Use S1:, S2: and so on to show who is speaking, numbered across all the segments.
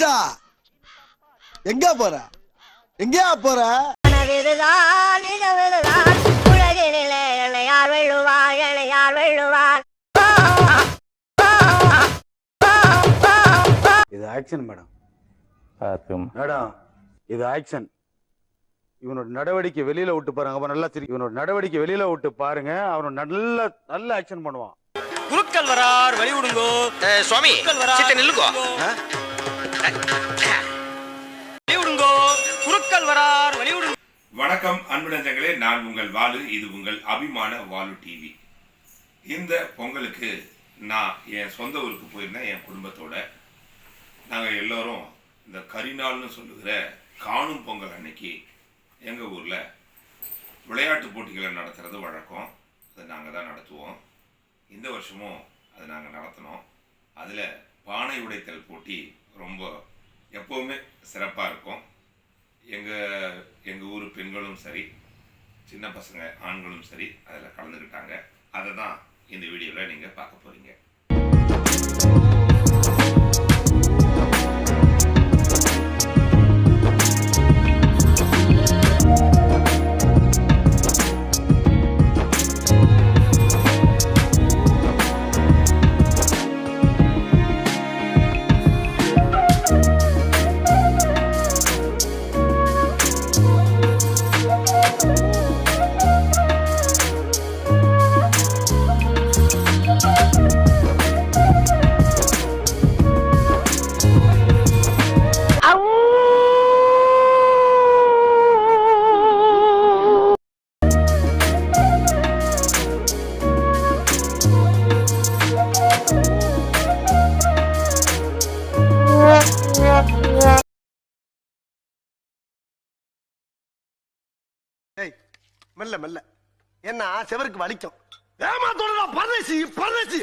S1: மச்சா எங்க போற? எங்கயா போற?
S2: இது ஆக்ஷன் மேடம். மேடம் இது ஆக்ஷன். இவனோட நடவடிக்கை வெளியில விட்டு பாருங்க. அப்ப நல்லா சிரி இவனோட நடவடிக்கை வெளியில விட்டு பாருங்க. அவனோட நல்ல நல்ல ஆக்ஷன் பண்ணுவான்.
S3: குருக்கள் வரார் வழி விடுங்கோ
S4: சுவாமி சித்த நில்லுங்கோ.
S5: வணக்கம் அன்புடஞ்சங்களே. நான் உங்கள் வாலு. இது உங்கள் அபிமான வாலு டிவி இந்த பொங்கலுக்கு நான் என் சொந்த ஊருக்கு போயிருந்தேன் என் குடும்பத்தோட. நாங்கள் எல்லோரும் இந்த கரிநாள்னு சொல்லுகிற காணும் பொங்கல் அன்னைக்கு எங்கள் ஊரில் விளையாட்டு போட்டிகளை நடத்துறது வழக்கம். அதை நாங்கள் தான் நடத்துவோம். இந்த வருஷமும் அதை நாங்கள் நடத்தினோம். அதில் பானை உடைத்தல் போட்டி ரொம்ப எப்போவுமே சிறப்பாக இருக்கும். எங்கள் எங்கள் ஊர் பெண்களும் சரி சின்ன பசங்க ஆண்களும் சரி அதில் கலந்துக்கிட்டாங்க அதை தான் இந்த வீடியோவில் நீங்கள் பார்க்க போகிறீங்க
S1: மெல்ல மெல்ல. என்ன செவருக்கு வலிக்கும். ஏமாத்தோட பரதேசி பரதேசி.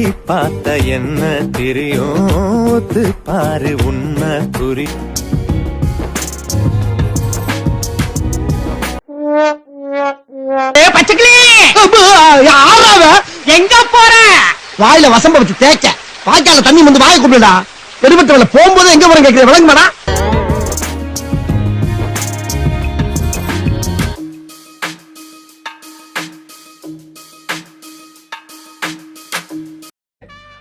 S6: நீ பார்த்த என்ன தெரியும்? ஒத்து பாரு உண்மை குறி.
S3: எங்க போற?
S1: வாயில வசம்ப வச்சு தேய்க்க. வாய்க்கால தண்ணி வந்து வாயை கூப்பிடுடா பெருமத்தவள போகும்போது எங்க போறேன் கேக்குற விளங்க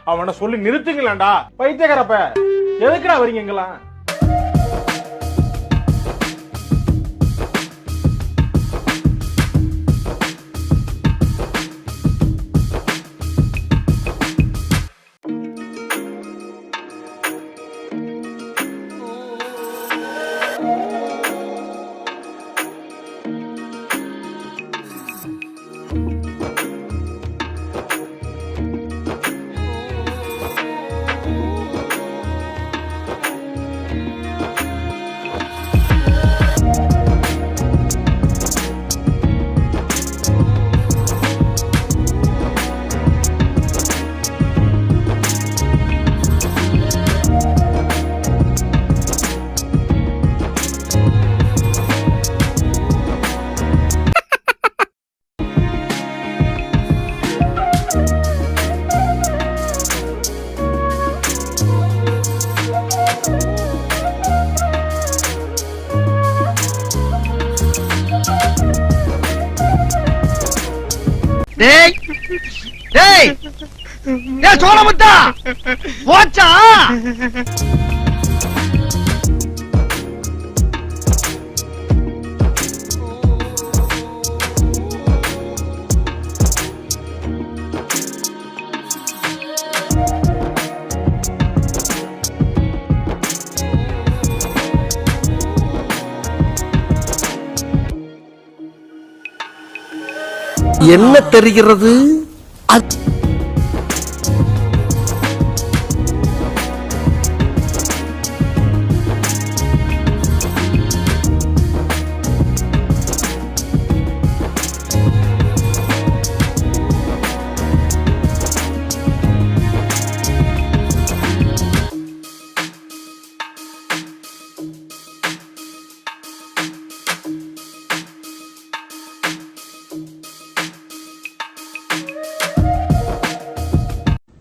S7: அவனை சொல்லி நிறுத்துங்களேன்டா. பைத்தியக்காரப்ப. எதுக்குடா வரீங்க
S1: டேய் டேய் சோழமுத்தா! போச்சா? என்ன தெரிகிறது? I'm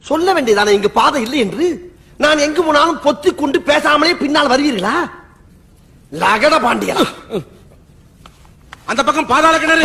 S1: சொல்ல வேண்டியதானே இங்கு பாதை இல்லை என்று? நான் எங்கு போனாலும் பொத்தி கொண்டு பேசாமலே பின்னால் வருவீர்களா? லகட பாண்டியா
S3: அந்த பக்கம் பாதாள கிணறு.